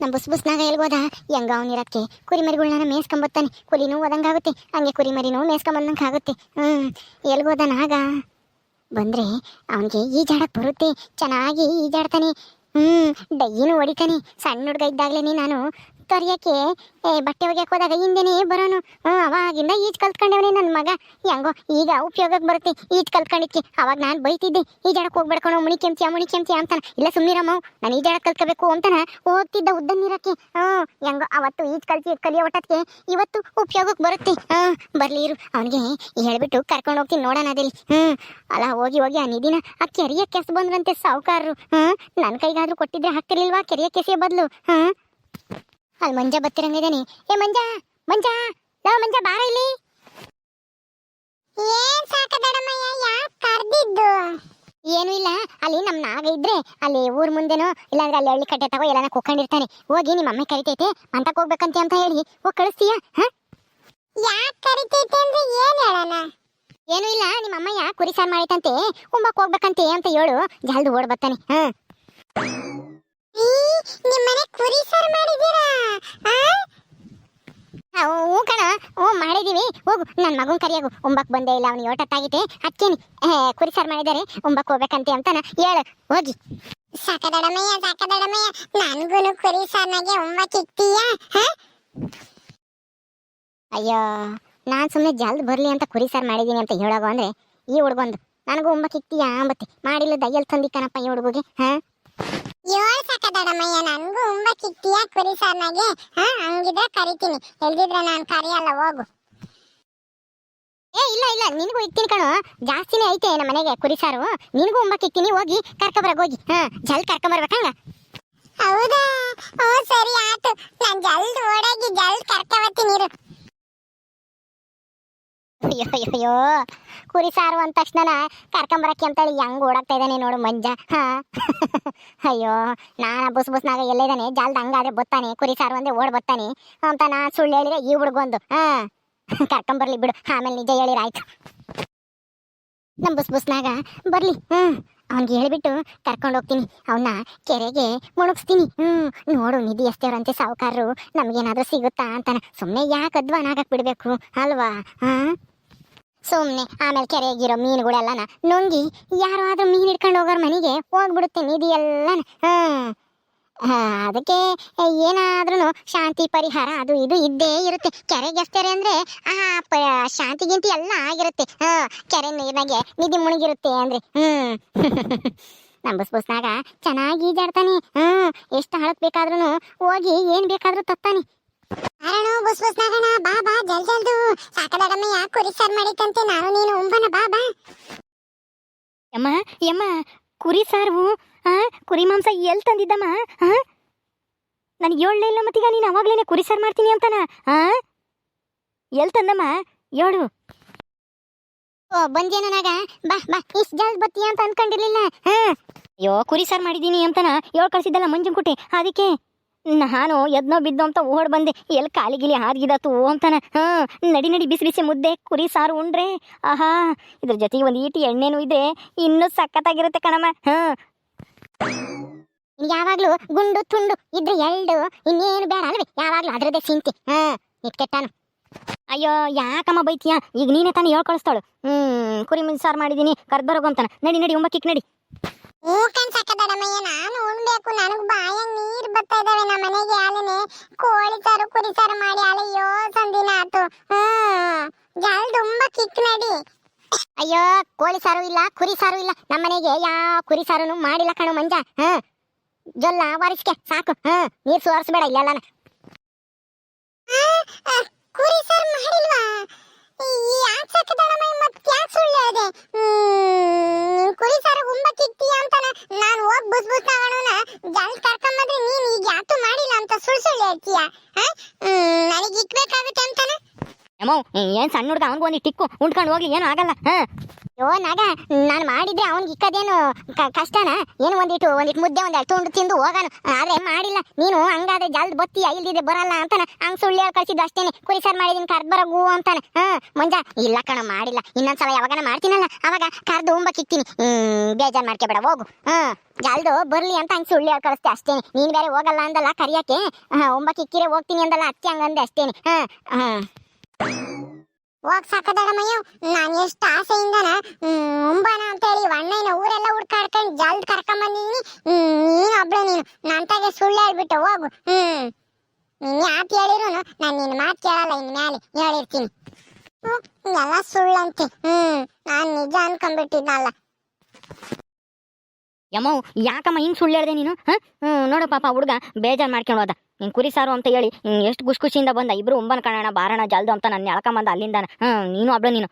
ನಮ್ಮ ಬುಸ್ ಬುಸ್ನಾಗ ಎಲ್ಗೋದ ಹೆಂಗ ಅವನಿರಕ್ಕೆ ಕುರಿಮರಿಗಳ್ನ ಮೇಯ್ಸ್ಕೊಂಬತ್ತಾನೆ. ಕುರಿನೂ ಓದಂಗಾಗುತ್ತೆ ಹಂಗೆ ಕುರಿಮರಿನೂ ಮೇಯ್ಸ್ಕೊಂಬಂದಂಗೆ ಆಗುತ್ತೆ. ಹ್ಞೂ ಎಲ್ಗೋದ ನಾಗ? ಬಂದ್ರೆ ಅವನಿಗೆ ಈಜಾಡಕ್ ಬರುತ್ತೆ. ಚೆನ್ನಾಗಿ ಈಜಾಡ್ತಾನೆ. ಹ್ಮ್, ಡೈನು ಹೊಡಿತಾನೆ. ಸಣ್ಣ ಹುಡುಗ ಇದ್ದಾಗ್ಲೇನೆ ನಾನು ತೊರಿಯಕ್ಕೆ ಬಟ್ಟೆ ಒಗ್ಯಕ್ಕೆ ಹೋದಾಗ ಹಿಂದೆನೇ ಬರೋನು. ಅವಾಗಿಂದ ಈಜ್ ಕಲ್ತ್ಕೊಂಡವನೇ ನನ್ನ ಮಗ. ಹೆಂಗೋ, ಈಗ ಉಪಯೋಗಕ್ಕೆ ಬರುತ್ತೆ ಈಜ್ ಕಲ್ತ್ಕೊಂಡಿಕ್ಕೆ. ಅವಾಗ ನಾನು ಬೈತಿದ್ದೆ ಈಜಾಡಕ್ಕೆ ಹೋಗ್ಬೇಡ್ಕೊಣ ಮುಣಿ ಕೆಂಪ್ತಿಯ ಮುಣಿ ಕೆಂಪ್ತಿಯ ಅಂತಾನ. ಇಲ್ಲ ಸುಮ್ಮನಿರಮ್ಮ ನಾನು ಈಜಾಡಕ್ ಕಲ್ತ್ಕೋಬೇಕು ಅಂತಾನ. ಹೋಗ್ತಿದ್ದ ಉದ್ದ ನೀರಕ್ಕೆ. ಹ್ಞೂ ಹೆಂಗೋ, ಅವತ್ತು ಈಜ್ ಕಲ್ತಿ ಕಲಿಯೋ ಒಟ್ಟಕ್ಕೆ ಇವತ್ತು ಉಪಯೋಗಕ್ಕೆ ಬರುತ್ತೆ. ಹ್ಞೂ ಬರಲಿ ಇರು. ಅವನಿಗೆ ಹೇಳ್ಬಿಟ್ಟು ಕರ್ಕೊಂಡು ಹೋಗ್ತೀನಿ ನೋಡೋಣ ಅದಿಲ್ಲಿ. ಹ್ಞೂ ಅಲ್ಲ, ಹೋಗಿ ಹೋಗಿ ಆ ನಿಧಿನ, ಆ ಕೆರೆಯ ಕೆಸ್ ಬಂದ್ರಂತೆ ಸಾವುಕಾರರು. ಹ್ಞೂ ನನ್ನ ಕೈಗಾದರೂ ಕೊಟ್ಟಿದ್ರೆ ಹಾಕ್ತಿರ್ಲಿಲ್ವಾ ಕೆರೆಯ ಕೆಸೆಯ ಬದಲು? ಹ್ಞೂ ಅಲ್ಲಿ ಮಂಜ ಬತ್ತಿರಂಗಿದ್ದಾನೆ ಏ ಮಂಜ ಮಂಜ ಲೋ ಮಂಜ ಬಾರ ಇಲ್ಲಿ. ಏನ್ ಸಾಕದಡಮಯ್ಯ ಯಾಕೆ ಕರ್ದಿದ್ದು? ಏನು ಇಲ್ಲ ಅಲ್ಲಿ ನಮ್ಮ ನಾಗ ಇದ್ರೆ ಅಲ್ಲಿ ಊರ್ ಮುಂದೆನೋ ಇಲ್ಲಾಂದ್ರೆ ಅಲ್ಲಿ ಹಳ್ಳಿ ಕಟ್ಟೆ ತಗೋ ಎಲ್ಲಾನ ಕುಕ್ಕೊಂಡಿರ್ತಾನೆ ಹೋಗಿ ನಿಮ್ಮ ಅಮ್ಮ ಕರಿತೈತೆ ಮಂತಕ್ ಹೋಗ್ಬೇಕಂತೆ ಅಂತ ಹೇಳಿ. ಹೋಗಿ ಕಳಿಸ್ತೀಯ? ಹಾ? ಯಾಕ್ ಕರಿತೈತೆ ಅಂದ್ರೆ ಏನ್ ಹೇಳೋಣ? ಏನು ಇಲ್ಲ ನಿಮ್ಮ ಅಮ್ಮಯ್ಯ ಕುರಿ ಸಾರ್ ಮಾಡಿತಂತೆ ಉಂಬಕ್ ಹೋಗ್ಬೇಕಂತೆ ಅಂತ ಹೇಳು. ಜಲ್ದು ಓಡ್ ಬರ್ತಾನೆ ಹ. ನಿಮ್ಮನೆ ಕುರಿ ಸಾರ್ ಮಾಡಿದ್ದೀರಾ? ಓ ಕಣ ಓ ಮಾಡಿದೀವಿ. ಹೋಗು ನನ್ನ ಮಗನ್ ಕರಿಯಾಗು. ಒಂಬಕ್ ಬಂದೇ ಇಲ್ಲ ಅವ್ನು ಯೋಟತ್ತಾಗಿತ್ತೆ ಅದಕ್ಕೇನಿ ಕುರಿ ಸಾರ್ ಮಾಡಿದ್ದಾರೆ. ಒಂಬಕ್ ಹೋಗ್ಬೇಕಂತೆ ಅಂತಾನ ಹೇಳು. ಹೋಗಿ. ಸಾಕದಡಮಯ್ಯ ಸಾಕದಡಮಯ್ಯ. ನನ್ಗೂನು ಕುರಿ ಸಾರ್ನಾಗೆ ಒಂಬಕ್ ಇಕ್ತೀಯ? ಅಯ್ಯೋ ನಾನು ಸುಮ್ಮನೆ ಜಲ್ದ್ ಬರ್ಲಿ ಅಂತ ಕುರಿ ಸಾರ್ ಮಾಡಿದೀನಿ ಅಂತ ಹೇಳೋಗು ಅಂದರೆ ಈ ಹುಡುಗೊಂದು ನನಗೂ ಉಂಬಕ್ ಇಕ್ತೀಯ ಅಂಬತ್ತಿ. ಮಾಡಿಲ್ಲ ದಯ್ಯಲ್ಲಿ ತಂದಿಕ್ಕನಪ್ಪ ಈ ಹುಡುಗಿಗೆ ಹಾ? ಏಳ್ ನನ್ಗೂ ಉಂಬ ಇಕ್ತೀಯಾ ಕುರಿ ಸಾರ್ನಾಗೆ, ಹಾ, ಹಂಗಿದ್ರೆ ಕರಿತೀನಿ. ಎಲ್ದಿದ್ರೆ ನಾನು ಕರಿಯಲ್ಲ, ಹೋಗು. ಏ, ಇಲ್ಲ ಇಲ್ಲ, ನಿನಗೂ ಇಕ್ತೀನಿ ಕಣೋ. ಜಾಸ್ತಿನೇ ಐತೆ ನಮ್ಮ ಮನೆಗೆ ಕುರಿ ಸಾರು. ನಿನಗೂ ಉಂಬ ಇಕ್ತೀನಿ ಹೋಗಿ ಕರ್ಕೊಬರಗ್ ಹೋಗಿ. ಹಾ ಜಲ್ ಕರ್ಕೊಂಬರ್ಬೇಕಂಗ ಹೌದಾ? ಓ, ಸರಿ, ಆತು. ನಾನು ಜಲ್ದ್ ಓಡಾಗಿ ಜಲ್ದ್ ಕರ್ಕೊಬತ್ತೀನಿ, ಇರು. ಅಯ್ಯೋ ಕುರಿ ಸಾರು ಅಂದ ತಕ್ಷಣ ಕರ್ಕೊಂಬರಕ್ಕೆ ಅಂತೇಳಿ ಹೆಂಗ್ ಓಡಾಗ್ತಾ ಇದ್ದಾನೆ ನೋಡು ಮಂಜ. ಹಾ. ಅಯ್ಯೋ, ನಾನ ಬುಸ್ ಬುಸ್ನಾಗ ಎಲ್ಲಿದ್ದಾನೆ? ಜಲ್ದ ಹಂಗಾದ್ರೆ ಬತ್ತಾನೆ, ಕುರಿ ಸಾರು ಅಂದ್ರೆ ಓಡ್ ಬತ್ತಾನೆ ಅಂತ ನಾ ಸುಳ್ಳು ಹೇಳಿದ್ರೆ ಈ ಹುಡುಗೊಂದು ಹಾ. ಕರ್ಕೊಂಬರ್ಲಿ ಬಿಡು, ಆಮೇಲೆ ನಿಜ ಹೇಳಿರ ಆಯ್ತು. ನಮ್ ಬುಸ್ ಬುಸ್ನಾಗ ಬರ್ಲಿ ಹ್ಮ್ ಅವ್ನಿಗೆ ಹೇಳಿಬಿಟ್ಟು ಕರ್ಕೊಂಡು ಹೋಗ್ತೀನಿ. ಅವನ್ನ ಕೆರೆಗೆ ಮುಳುಗಿಸ್ತೀನಿ ಹ್ಮ್. ನೋಡು, ನಿಧಿ ಎಷ್ಟೇವ್ರಂತೆ ಸಾವುಕಾರರು ನಮಗೇನಾದರೂ ಸಿಗುತ್ತಾ ಅಂತಾನೆ. ಸುಮ್ಮನೆ ಯಾಕೆ ಅಧ್ವಾನಾಗಕ್ ಬಿಡ್ಬೇಕು, ಅಲ್ವಾ? ಹಾ. ಸುಮ್ಮನೆ ಆಮೇಲೆ ಕೆರೆಗಿರೋ ಮೀನುಗಳೆಲ್ಲನ ನುಂಗಿ ಯಾರೋ ಆದ್ರೂ ಮೀನು ಹಿಡ್ಕೊಂಡು ಹೋಗೋರ್ ಮನೆಗೆ ಹೋಗ್ಬಿಡುತ್ತೆ ನಿಧಿ ಎಲ್ಲನ ಆ, ಅದಕ್ಕೆ ಏನಾದ್ರೂ ಶಾಂತಿ ಪರಿಹಾರ ಅದು ಇದು ಇದ್ದೇ ಇರುತ್ತೆ. ಕೆರೆಗೆ ಎಸ್ತಾರೆ ಅಂದ್ರೆ ಆ ಶಾಂತಿ ಗಿಂತಿ ಎಲ್ಲ ಆಗಿರುತ್ತೆ. ಹಾ ಕೆರೆ ನೀರಿನಾಗೆ ನಿಧಿ ಮುಳುಗಿರುತ್ತೆ ಅಂದ್ರೆ. ಹ್ಮ್. ನಮ್ಮ ಬಸ್ ಬಸ್ನಾಗ ಚೆನ್ನಾಗಿ ಈಜಾಡ್ತಾನೆ ಹ್ಮ್ ಎಷ್ಟು ಹಳಕ್ ಬೇಕಾದ್ರೂ ಹೋಗಿ ಏನ್ ಬೇಕಾದರೂ ತತ್ತಾನೆ. ಅರಣು ಬಸ್ ಬಸ್ನಾಗಣ ಬಾ ಬಾ ಜಲ್ ಜಲ್ದು. ಸಾಕದಾಗಮ್ಮ ಯಾಕೆ ಕುರಿ ಸಾರ್ ಮಾಡಿತಂತೆ ನಾನು ನೀನು ಉಂಬನ ಬಾ ಬಾ. ಯಮ್ಮ ಯಮ್ಮ ಕುರಿ ಸಾರು ಆ ಕುರಿ ಮಾಂಸ ಎಲ್ಲಿ ತಂದಿದ್ದಮ್ಮ ಆ? ನನಗೆ ಏಳನೇ ಇಲ್ಲ ಮತ್ತೀಗ ನೀನು ಅವಾಗಲೇ ಕುರಿ ಸಾರು ಮಾಡ್ತೀನಿ ಅಂತಾನ ಆ? ಎಲ್ಲಿ ತಂದಮ್ಮ? ಏಳು ಓ ಬಂದೇನು ನಾಗ? ಬಾ ಬಾ ಇಷ್ಟು ಜಲ್ದ್ ಬತ್ತೀಯ ಅಂತ ಅನ್ಕೊಂಡಿರ್ಲಿಲ್ಲ ಹಾ ಅಯ್ಯೋ ಕುರಿ ಸಾರು ಮಾಡಿದ್ದೀನಿ ಅಂತಾನ ಏಳು ಕಳ್ಸಿದ್ದಲ್ಲ ಮಂಜನ್ ಕುಟಿ ಅದಕ್ಕೆ. ನಾನು ಎದ್ನೋ ಬಿದ್ದೋ ಅಂತ ಓಡ್ ಬಂದೆ. ಎಲ್ಲಿ ಕಾಲಿಗಿಲಿ ಹಾರ್ಗಿದಾತು ಅಂತಾನ. ಹಾಂ ನಡಿ ನಡಿ ಬಿಸಿ ಬಿಸಿ ಮುದ್ದೆ ಕುರಿ ಸಾರು ಉಂಡ್ರೆ. ಆಹಾ ಇದ್ರ ಜೊತೆಗೆ ಒಂದು ಈಟಿ ಎಣ್ಣೆನೂ ಇದ್ರೆ ಇನ್ನೂ ಸಖತ್ತಾಗಿರುತ್ತೆ ಕಣಮ್ಮ. ಹಾಂ. ಯಾವಾಗ್ಲೂ ಗುಂಡು ತುಂಡು ಇದ್ರೆ ಎಲ್ಡು ಇನ್ನೇನು ಬೇಡ ಅಲ್ವೇ? ಯಾವಾಗ್ಲೂ ಅದ್ರದ್ದೇ ಸಿಂತಿ ಹಾ ಇಟ್ಕೆಟ್ಟಾನು ಅಯ್ಯೋ ಯಾಕಮ್ಮ ಬೈತೀಯ? ಈಗ ನೀನೇ ತಾನೇ ಹೇಳ್ಕೊಳಿಸ್ತಾಳು. ಹ್ಮ್ ಕುರಿ ಮೀನ್ ಸಾರು ಮಾಡಿದೀನಿ ಕರ್ದ್ ಬರೋಗು ನಡಿ ನಡಿ ನಡಿ ಕಿಕ್ ನಡಿ. ಮೂಕನ್ ಸಾಕದಡಮಯ್ಯ ನಾನು ಉಣ್ಬೇಕು. ನನಗ್ ಬಾಯಾಗ ನೀರ್ ಬರ್ತಾ ಇದಾವೆ ನಮ್ಮ ಮನೆಗೆ ಆಲೆನೆ ಕೋಳಿ ಸಾರು ಕುರಿ ಸಾರು ಮಾಡಿ ಹಾಲು ಯೋ ಸಂದಿನ ಆತು. ಹ್ಮ್ ಜಲ್ದ್ ತುಂಬ ಕಿಕ್ ನಡಿ. ಅಯ್ಯೋ ಕೋಳಿ ಸಾರು ಇಲ್ಲ ಕುರಿ ಸಾರು ಇಲ್ಲ. ನಮ್ಮ ಮನೆಗೆ ಯಾವ ಕುರಿ ಸಾರುನು ಮಾಡಿಲ್ಲ ಕಣು ಮಂಜ. ಹ ಜೊಲ್ಲ ವಾರಿಸ್ಕೆ ಸಾಕು. ಹ ನೀರ್ ಸುವರ್ಸ್ಬೇಡ ಇಲ್ಲ ಕುರಿ ಸಾರು ಮಾಡಿಲ್ವಾ? ಯಾಕೆ ಸಾಕದಡಮಯ್ಯ ಮತ್ತೆ ಯಾಕೆ ಸುಳ್ಳು ಹೇಳಿದೆ ಹ್ಮ್ ಕುರಿ ಸಾರು ಉಂಬಕ್ ಇಕ್ತೀಯ ಅಂತಾನ ನಾನು ಹೋಗ್ ಬುಸ್ ಬುಸ್ ತಗೊಳೋನ ಜಲ್ ಕರ್ಕೊಂಬಂದ್ರೆ ನೀನ್ ಈಗ ಯಾತು ಮಾಡಿಲ್ಲ ಅಂತ ಸುಳ್ಳು ಸುಳ್ಳು ಹೇಳ್ತೀಯ ನನಗೆ ಇಕ್ಬೇಕಾಗುತ್ತೆ ಅಂತಾನ ಅಮ್ಮೋ ಏನ್ ಸಣ್ಣ ಹುಡುಗ, ಅವ್ನಿಗೆ ಒಂದು ಟಿಕ್ಕು ಉಂಡ್ಕೊಂಡು ಹೋಗ್ಲಿ ಏನು ಆಗಲ್ಲ, ಹಾ. ಯೋ, ನಾಗ, ನಾನು ಮಾಡಿದ್ರೆ ಅವ್ನಿಗೆ ಇಕ್ಕದೇನು ಕಷ್ಟನಾ? ಏನು ಒಂದಿಟ್ಟು ಒಂದಿಟ್ಟು ಮುದ್ದೆ ಒಂದ್ ತುಂಡು ತಿಂದು ಹೋಗಾನು. ಆದ್ರೆ ಮಾಡಿಲ್ಲ. ನೀನು ಹಂಗಾದ್ರೆ ಜಲ್ದ್ ಬತ್ತಿ ಇಲ್ದಿದೆ ಬರಲ್ಲ ಅಂತಾನ. ಹಂಗ್ ಸುಳ್ಳು ಹೇಳಿ ಕಳ್ಸಿದ್ದು ಅಷ್ಟೇನೆ. ಕುರಿ ಸಾರ್ ಮಾಡಿದೀನಿ, ಕರ್ದ್ ಬರಗು ಅಂತಾನೆ. ಹಾ, ಮಂಜ, ಇಲ್ಲ ಕಣ, ಮಾಡಿಲ್ಲ. ಇನ್ನೊಂದ್ಸಲ ಯಾವಾಗನ ಮಾಡ್ತೀನಲ್ಲ. ಅವಾಗ ಕರ್ದು ಉಂಬಕ್ಕಿಕ್ತೀನಿ ಹ್ಮ್, ಬೇಜಾರ್ ಮಾಡ್ಕೊಬೇಡ ಹೋಗು. ಹಾ, ಜಲ್ದು ಬರ್ಲಿ ಅಂತ ಹಂಗ್ ಸುಳ್ಳು ಹೇಳಿ ಕಳಿಸ್ತೆ ಅಷ್ಟೇನೆ. ನೀನ್ ಬೇರೆ ಹೋಗಲ್ಲ ಅಂದಲ್ಲ ಕರಿಯಕ್ಕೆ ಕಿಕ್ಕಿರೆ ಹೋಗ್ತೀನಿ ಅಂದಲ್ಲ, ಅತ್ತೆ ಹಂಗಂದೆ ಅಷ್ಟೇನೆ. ಹಾ ಹಾ. ಹೋಗ್ ಸಾಕದಳಮಯ್ಯ ನಾನು ಎಷ್ಟು ಆಸೆಯಿಂದನ ಮುಂಬಾನ ಅಂತೇಳಿ ಅಣ್ಣನ ಊರೆಲ್ಲ ಹುಡ್ಕಾಡ್ಕೊಂಡು ಜಲ್ದ್ ಕರ್ಕೊಂಬಂದಿನಿ ನೀನು ಒಬ್ಳೆ ನೀನು. ನಂತಾಗೆ ಸುಳ್ಳು ಹೇಳ್ಬಿಟ್ಟು ಹೋಗು. ಹ್ಮ್. ನೀನ್ ಯಾಕೆ ಹೇಳಿರು ನಾನು ನಿನ್ನ ಮಾತು ಕೇಳಲ್ಲ, ಇನ್ ಮೇಲೆ ಹೇಳಿರ್ತೀನಿ. ಎಲ್ಲ ಸುಳ್ಳಂತೆ. ಹ್ಮ್, ನಾನ್ ನಿಜ ಅನ್ಕೊಂಡ್ಬಿಟ್ಟಿದ್ನಲ್ಲ. ಯಮ್ಮೋ ಯಾಕಮ್ಮ ಹಿಂಗ್ ಸುಳ್ಳು ಹೇಳ್ದೆ ನೀನು? ಹಾ? ಹ್ಮ್ ನೋಡು ಪಾಪ ಹುಡುಗ ಬೇಜಾರ್ ಮಾಡ್ಕೊಂಡು ಹೋದ. ನೀನು ಕುರಿ ಸಾರು ಅಂತ ಹೇಳಿ ಎಷ್ಟು ಖುಷಿ ಖುಷಿಯಿಂದ ಬಂದ. ಇಬ್ರು ಉಂಬನ್ ಕಾಣೋಣ ಬಾರಣ ಜಲ್ದು ಅಂತ ನನ್ನ ಎಳ್ಕೊಂಬಂದ ಅಲ್ಲಿಂದ ಹ್ಮ್ ನೀನು ಅಬ್ಳು ನೀನು.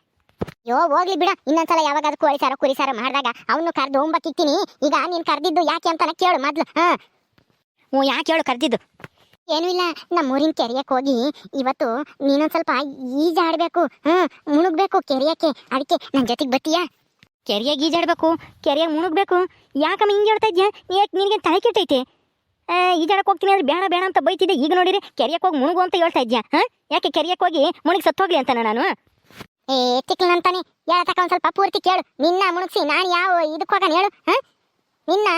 ಯೋ ಹೋಗ್ಲಿ ಬಿಡ. ಇನ್ನೊಂದ್ಸಲ ಯಾವಾಗಾದ್ರೂ ಕೋಳಿ ಸಾರು ಕುರಿ ಸಾರು ಮಾಡಿದಾಗ ಅವನು ಕರ್ದು ಉಂಬಕ್ಕಿಕ್ತೀನಿ ಈಗ ನೀನ್ ಕರ್ದಿದ್ದು ಯಾಕೆ ಅಂತಾನೆ ಕೇಳು ಮೊದ್ಲು. ಹಾ. ಹ್ಞೂ ಯಾಕೆ ಹೇಳು ಕರ್ದಿದ್ದು? ಏನೂ ಇಲ್ಲ ನಮ್ಮೂರಿನ ಕೆರೆಯಕ್ಕೆ ಹೋಗಿ ಇವತ್ತು ನೀನೊಂದು ಸ್ವಲ್ಪ ಈಜಾಡಬೇಕು. ಹ್ಞೂ ಮುಳುಗ್ಬೇಕು ಕೆರೆಯಕ್ಕೆ. ಅದಕ್ಕೆ ನನ್ನ ಜೊತೆಗೆ ಬತ್ತೀಯಾ ಕೆರೆಯಾಗ ಈಜಾಡಬೇಕು, ಕೆರೆಯಾಗ ಮುಣುಗಬೇಕು. ಯಾಕಮ್ಮ ಹಿಂಗೆ ಹೇಳ್ತಾ ಇದ್ಯಾ? ಯಾಕೆ ನಿನಗೆ ತಲೆ ಕೆಟ್ಟೈತೆ? ಈಜಾಡಕ್ಕೆ ಈಜಾಡಕ್ ಹೋಗ್ತೀನಿ ಅಂದ್ರೆ ಬೇಡ ಬೇಡ ಅಂತ ಬೈತಿದ್ದೆ. ಈಗ ನೋಡಿರಿ ಕೆರೆಯಕ್ಕೆ ಹೋಗಿ ಮುಣುಗು ಅಂತ ಹೇಳ್ತಾ ಇದ್ಯಾ? ಹಾ? ಯಾಕೆ ಕೆರೆಯಕ್ಕೆ ಹೋಗಿ ಮುಣಗಿ ಸತ್ತು ಹೋಗ್ಲಿ ಅಂತಾನೆ ನಾನು? ಏ ತಿಕ್ಲಂತಾನೆ ಹೇಳತಕ್ಕ ಒಂದು ಸ್ವಲ್ಪ ಪೂರ್ತಿ ಕೇಳು. ನಿನ್ನ ಮುಣಗಿಸಿ, ನಾನು ಯಾವ ಇದಕ್ಕೆ ಹೋಗೋಣ ಹೇಳು, ಹಾಂ? ನಿನ್ನ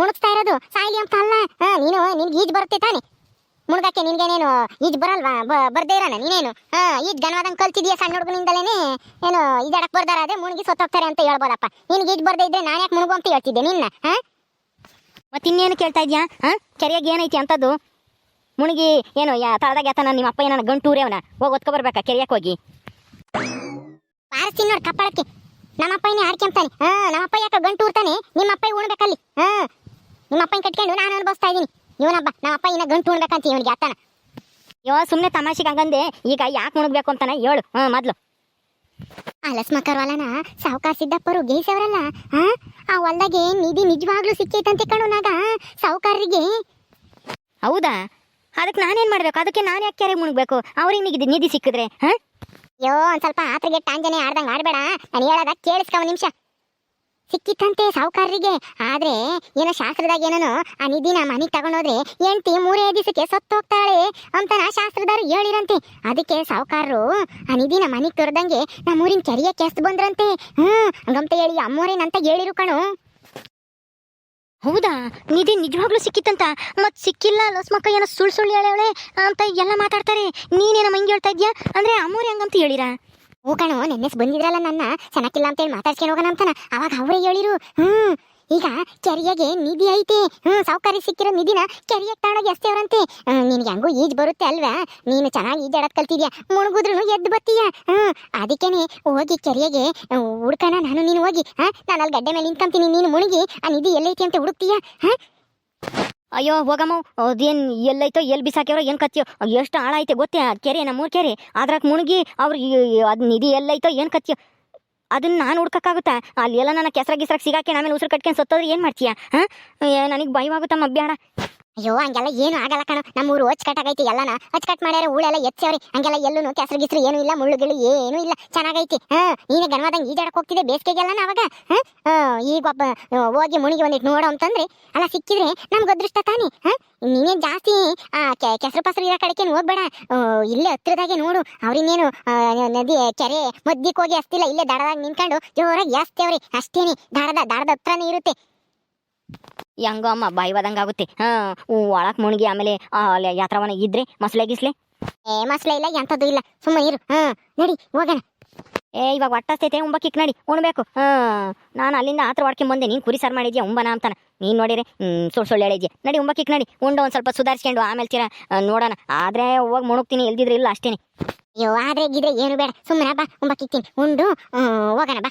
ಮುಳುಗ್ಸ್ತಾ ಇರೋದು ಸಾಯ್ಲಿ ಅಂತ ಅಲ್ಲ? ಹಾಂ, ನೀನು, ನಿನ್ಗೆ ಈಜು ಬರುತ್ತೆ ತಾನೆ. ಮುಳುಗಕ್ಕೆ ನಿನ್ಗೇನೇನು ಈಜ್ ಬರಲ್ವಾ? ಬರ್ದೇ ಇರೋಣ ನೀನೇನು? ಹಾ, ಈಜ್ ಗನವಾದಂಗ್ ಕಲ್ತಿದ್ಯಾ ಸಣ್ಣ ಹುಡುಗನಿಂದಲೇನೆ ಏನು ಈಜಾಡಕ್ ಬರ್ದಾರ ಅದೇ ಮುಳುಗಿ ಸತ್ತೋಗ್ತಾರೆ ಅಂತ ಹೇಳ್ಬೋದಪ್ಪ. ನಿನ್ಗೆ ಈಜ್ ಬರ್ದೇ ಇದ್ರೆ ನಾನು ಯಾಕೆ ಮುಳುಗು ಅಂತ ಹೇಳ್ತಿದ್ದೆ ನಿನ್ನ, ಹಾ? ಮತ್ತೆ ಇನ್ನೇನು ಕೇಳ್ತಾ ಇದ್ಯಾ? ಹಾ, ಕೆರೆಯಾಗಿ ಏನೈತಿ ಅಂತದ್ದು? ಮುಣಗಿ, ಏನು, ಯಾ, ತಳದಾಗ ಯಾತನ ನಿಮ್ಮ ಅಪ್ಪ ಏನಾನ ಗಂಟೂರಿ ಅವನ? ಹೋಗಿ ಒತ್ಕೊ ಬರ್ಬೇಕಾ ಕೆರೆಯಕ್ಕೆ ಹೋಗಿ? ಬಾರಿಸ್ತೀನಿ ನೋಡಿ ಕಪ್ಪಳಕ್ಕೆ ನಮ್ಮಪ್ಪ ಆಡ್ಕೊಂತಾನೆ ಹಾ ನಮ್ಮಪ್ಪ ಯಾಕೆ ಗಂಟು ಊರ್ತಾನೆ ನಿಮ್ಮಪ್ಪ ಉಣ್ಬೇಕಲ್ಲಿ. ಹಾ ನಿಮ್ಮಪ್ಪನ ಕಟ್ಕೊಂಡು ನಾನು ಅನುಭವಿಸ್ತಾ ಇದ್ದೀನಿ. ಇವನಬ್ಬ, ನಮ್ಮಪ್ಪ ಇನ್ನ ಗಂಟು ಉಣ್ಬೇಕಂತ ಇವನಿಗೆ ಅತ್ತಾನ. ಯೋ ಸುಮ್ಮನೆ ತಮಾಷೆಗೆ ಹಂಗಂದೆ, ಈಗ ಯಾಕೆ ಮುಣಗ್ಬೇಕು ಅಂತಾನ ಹೇಳು. ಹಾಂ ಮೊದ್ಲು. ಅಲಸ್ಮಕರ್ ಕರ್ವಾಲನ ಸಾವುಕಾರ ಸಿದ್ದಪ್ಪರು ಗೇಸವ್ರಲ್ಲ ಹಾ? ಆ ಹೊಲ್ದಾಗೆ ನಿಧಿ ನಿಜವಾಗ್ಲೂ ಸಿಕ್ಕೈತಂತೆ ಕಣು ನಾಗ, ಸಾವುಕಾರರಿಗೆ. ಹೌದಾ? ಅದಕ್ಕೆ ನಾನೇನು ಮಾಡಬೇಕು? ಅದಕ್ಕೆ ನಾನು ಯಾಕೆ ಕೆರೆ ಮುಳುಗ್ಬೇಕು ಅವ್ರಿಗೆ ನಿಧಿ ನಿಧಿ ಸಿಕ್ಕಿದ್ರೆ, ಹಾಂ? ಅಯ್ಯೋ, ಒಂದ್ ಸ್ವಲ್ಪ ಆತ್ರಿಗೆ ಟಾಂಜನೆ ಆಡ್ದಂಗೆ ಆಡಬೇಡ. ನಾನು ಹೇಳದ ಕೇಳಿಸ್ಕ ನಿಮಿಷ. ಸಿಕ್ಕಿತ್ತಂತೆ ಸಾವುಕಾರರಿಗೆ ಆದ್ರೆ ಏನೋ ಶಾಸ್ತ್ರದಾಗ ಏನೋ ಆ ನಿಧಿನ ಮನೆಗೆ ತಗೊಂಡೋದ್ರೆ ಹೆಂಡತಿ ಮೂರೇ ದಿವಸಕ್ಕೆ ಸತ್ತೋಗ್ತಾಳೆ ಅಂತನ ಶಾಸ್ತ್ರದಾರು ಹೇಳಿರಂತೆ. ಅದಕ್ಕೆ ಸಾಹುಕಾರರು, ಆ ನಿಧಿನ ಮನೆಗೆ ತೊರೆದಂಗೆ ನಮ್ಮೂರಿನ ಕೆರೆಯ ಕೆಸ್ತು ಬಂದ್ರಂತೆ. ಹ್ಮ್, ಹಂಗಂತ ಹೇಳಿ ಅಮ್ಮೋರೇನಂತ ಹೇಳಿರು ಕಣು. ಹೌದಾ? ನಿಧಿ ನಿಜವಾಗ್ಲೂ ಸಿಕ್ಕಿತ್ತಂತ? ಮತ್ ಸಿಕ್ಕಿಲ್ಲ ಲಸ್ಮಕ್ಕ ಏನೋ ಸುಳ್ಳು ಸುಳ್ಳು ಹೇಳವಳೆ ಅಂತ ಎಲ್ಲ ಮಾತಾಡ್ತಾರೆ. ನೀನೇನ ಮಂಗಿ ಹೇಳ್ತಾ ಇದ್ಯಾ? ಅಂದ್ರೆ ಅಮ್ಮೋರಿ ಹಂಗಂತ ಹೇಳಿರಾ? ಹ್ಞೂ ಕಣೋ ನೆನ್ನೆಸ್ ಬಂದಿದ್ರಲ್ಲ ನನ್ನ. ಚೆನ್ನಾಗಿಲ್ಲ ಅಂತೇಳಿ ಮಾತಾಡ್ಸ್ಕೊಂಡು ಹೋಗೋಣ ಅಂತಾನ. ಅವಾಗ ಅವರೇ ಹೇಳಿರು. ಹ್ಮ್, ಈಗ ಕೆರಿಯಗೆ ನಿಧಿ ಐತೆ. ಹ್ಮ್, ಸಾವುಕಾರಿ ಸಿಕ್ಕಿರೋ ನಿಧಿನ ಕೆರಿಯಕ್ಕೆ ತಗೊಂಡೋಗಿ ಎಸ್ತೇವ್ರಂತೆ ನಿನಗೆ ಹೆಂಗೂ ಈಜ್ ಬರುತ್ತೆ ಅಲ್ವಾ? ನೀನು ಚೆನ್ನಾಗಿ ಈಜಾಡೋದ್ ಕಲ್ತಿದ್ಯಾ? ಮುಳುಗಿದ್ರು ಎದ್ದು ಬತ್ತೀಯ? ಹ್ಮ್, ಅದಕ್ಕೇನೆ ಹೋಗಿ ಕೆರಿಯಗೆ ಹುಡ್ಕಣ ನಾನು ನೀನು ಹೋಗಿ, ಹಾ? ನಾನು ಅಲ್ಲಿ ಗಡ್ಡೆ ಮೇಲೆ ನಿಂತ್ಕೊಂತೀನಿ. ನೀನು ಮುಳುಗಿ ಆ ನಿಧಿ ಎಲ್ಲೈತಿ ಅಂತ ಹುಡುಕ್ತೀಯ? ಹಾ? ಅಯ್ಯೋ, ಹೋಗಮ್ಮ, ಅದೇನ್ ಎಲ್ಲೈತೋ ಎಲ್ಲಿ ಬಿಸಾಕ್ಯವ್ರ, ಏನು ಕತ್ತಿಯೋ ಎಷ್ಟು ಆಳ ಐತೆ ಗೊತ್ತೇ ಕೆರೆ ನಮ್ಮೂರ್ ಕೆರೆ. ಅದ್ರಾಗ ಮುಳುಗಿ ಅವ್ರು ಅದು ನಿಧಿ ಎಲ್ಲೈತೋ, ಏನು ಕತ್ತಿಯೋ. ಅದನ್ನ ನಾನು ಹುಡ್ಕಕ್ಕಾಗುತ್ತಾ? ಅಲ್ಲಿ ಎಲ್ಲ ನನ್ನ ಕೆಸರ ಗಿಸ್ರಾಗ ಸಿಗಾಕೆ ಆಮೇಲೆ ಉಸಿರು ಕಟ್ಕೊಂಡು ಸತ್ತೋದ್ರೆ ಏನು ಮಾಡ್ತೀಯಾ, ಹಾಂ? ನನಗೆ ಭಯವಾಗುತ್ತಮ್ಮ ಬೇಡ ಅಯ್ಯೋ, ಹಂಗೆಲ್ಲ ಏನು ಆಗಲ್ಲ ಕಣೋ. ನಮ್ಮೂರು ಅಚ್ಚುಕಟ್ಟಾಗೈತಿ ಎಲ್ಲನ. ಕಟ್ ಮಾಡ್ಯಾರ ಊಳೆಲ್ಲ ಎಚ್ಚವ್ರಿ. ಹಂಗೆಲ್ಲ ಎಲ್ಲೂ ಕೆಸರು ಗಿಸ್ರಿ ಏನು ಇಲ್ಲ ಮುಳ್ಳುಗಳು ಏನು ಇಲ್ಲ. ಚೆನ್ನಾಗೈತಿ. ಹಾ, ನೀನೇ ಗನವಾದಂಗೆ ಈಜಾಡಕ್ಕೆ ಹೋಗ್ತಿದೆ ಬೇಸಿಗೆಗೆಲ್ಲ ಅವಾಗ? ಈಗ ಒಬ್ಬ ಹೋಗಿ ಮುಣಿಗೆ ಒಂದಿಟ್ಟು ನೋಡು ಅಂತಂದ್ರೆ, ಅಲ್ಲ ಸಿಕ್ಕಿದ್ರೆ ನಮ್ಗೆ ಅದೃಷ್ಟ ತಾನೇ? ಹಾ ನೀನೇನು ಜಾಸ್ತಿ ಕೆಸರು ಪಸರು ಇರೋ ಕಡೆಗೆ ಹೋಗ್ಬೇಡ. ಇಲ್ಲೇ ಹತ್ರದಾಗೆ ನೋಡು. ಅವ್ರಿನ್ನೇನು ನದಿ, ಕೆರೆ ಮದ್ದಿಕ್ ಹೋಗಿ ಅಸ್ತಿಲ್ಲ ಇಲ್ಲೇ ದಡದಾಗ ನಿಂತ್ಕೊಂಡು ಜೋರಾಗಿ ಎಸ್ತೇವ್ರಿ ಅಷ್ಟೇನೆ, ದಡದ ದಡದ ಹತ್ರನೇ ಇರುತ್ತೆ. ಹೆಂಗೋ ಅಮ್ಮ ಬದಂಗ ಆಗುತ್ತೆ. ಹಾ ಒಳಕ್ ಮುಣಗಿ ಆಮೇಲೆ ಯಾತ್ರವನ ಇದ್ರೆ ಮಸಲೆ ಗಿಸ್ಲೆ? ಏ ಮಸ್ಲೆ ಇಲ್ಲ ಎಂಥದ್ದು ಇಲ್ಲ. ಸುಮ್ಮನೆ ಇರು. ಹಾ ನಡಿ ಹೋಗೋಣ. ಏ ಇವಾಗ ಒಟ್ಟಸ್ತೈತೆ ಉಂಬಕ್ಕಿಕ್ ನಡಿ ಉಣ್ಬೇಕು. ಹಾ ನಾನು ಅಲ್ಲಿಂದ ಆತ್ರ ಹೊಡ್ಕೊಂಡ್ ಬಂದೆ. ನೀನು ಕುರಿ ಸರ್ ಮಾಡಿದ್ಯಾ ಉಂಬನ ಅಂತಾನ. ನೀನ್ ನೋಡಿರಿ ಹ್ಮ್ ಸುಳ್ಳು ಸುಳ್ಳು ಹೇಳಿದ್ಯಾ ನಡಿ ಉಂಬಕ್ಕಿಕ್ ನಡಿ ಉಂಡು ಒಂದ್ ಸ್ವಲ್ಪ ಸುಧಾರಿಸ್ಕೊಂಡು ಆಮೇಲೆ ತೀರ ನೋಡೋಣ. ಆದ್ರೆ ಹೋಗಿ ಮುಣುಗ್ತೀನಿ ಇಲ್ದಿದ್ರೆ ಇಲ್ಲ ಅಷ್ಟೇನೆ. ಅಯ್ಯೋ ಆದ್ರೆ ಗಿದ್ರೆ ಏನು ಬೇಡ. ಸುಮ್ಮನೆ ಬಾ ಉಂಬಕ್ಕಿಕ್ತೀನಿ ಉಂಡು ಹ್ಮ್, ಹೋಗೋಣ ಬಾ.